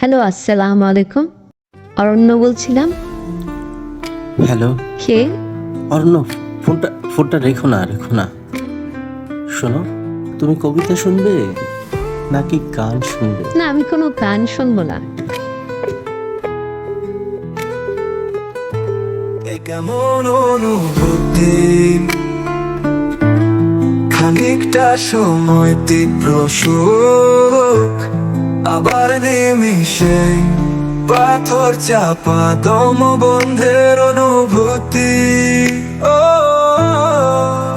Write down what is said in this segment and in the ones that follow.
Hello আসসালামু আলাইকুম। অরণ্য বলছিলাম। হ্যালো। কে? অর্ণব ফোনটা ফোনটা রেখো না রেখো না। শোনো তুমি কবিতা শুনবে নাকি গান শুনবে? না আমি কোনো গান শুনব না। কেমন অনুভূতি? খানিকটা সময় তীব্র সুখ। আবার নিমিশে পাথর চাপা দম বন্ধের অনুভূতি। ও,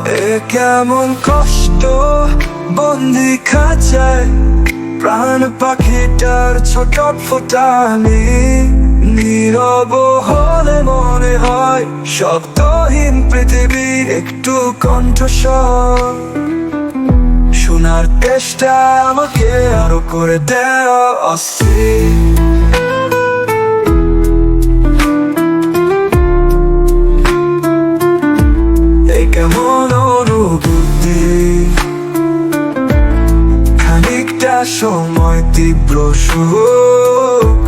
এ কেমন কষ্ট বন্দি খাঁচায় প্রাণ পাখিটার ছোট ফোটানি। নীরব হলে মনে হয় শব্দহীন পৃথিবী একটু কণ্ঠস্বর। শোনার চেষ্টা আমাকে আরও করে দেওয়া অস্থির। খানিকটা সময় তীব্র সুখ,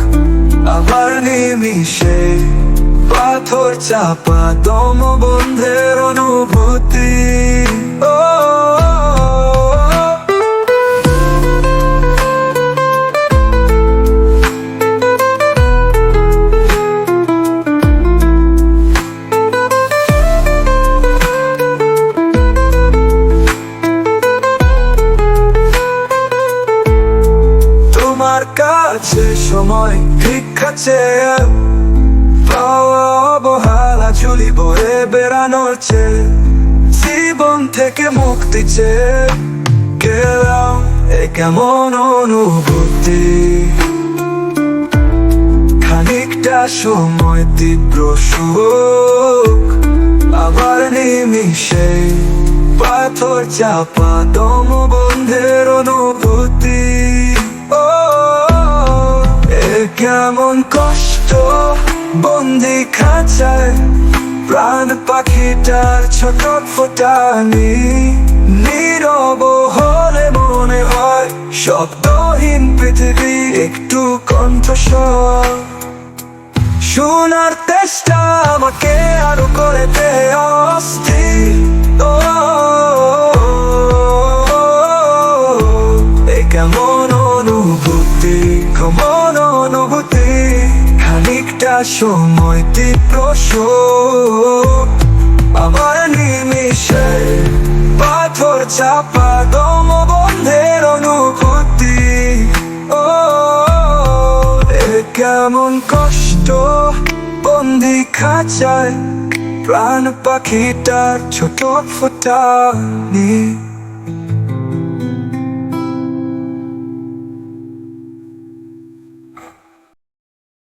আবার নিমিশে পাথর চাপা দম বন্ধের অনুভূতি। ও তোমার কাছে সময় ভিক্ষা চেয়ে পাওয়া অবহেলা ঝুলি বয়ে বেড়ানোর চেয়ে জীবন থেকে মুক্তি চেয়ে গেলাম এ কেমন অনুভূতি? খানিকটা সময় তীব্র সুখ, আবার নিমিশে পাথর চাপা দম বন্ধের অনুভূতি। কেমন কষ্ট বন্দি খাঁচায় প্রাণ পাখিটার ছোট ফোটানি নীরব হলে মনে হয় শব্দহীন পৃথিবী একটু কণ্ঠস্বর। শোনার চেষ্টা আমাকে আরও করে দে অস্থির। ও, কেমন অনুভূতি খানিকটা সময় তীব্র আমার নিমিশে পাথর চাপা দম বন্ধের অনুভূতি। ও কেমন কষ্ট বন্দি খাঁচায় প্রাণ পাখিটার ছোট ফোটানি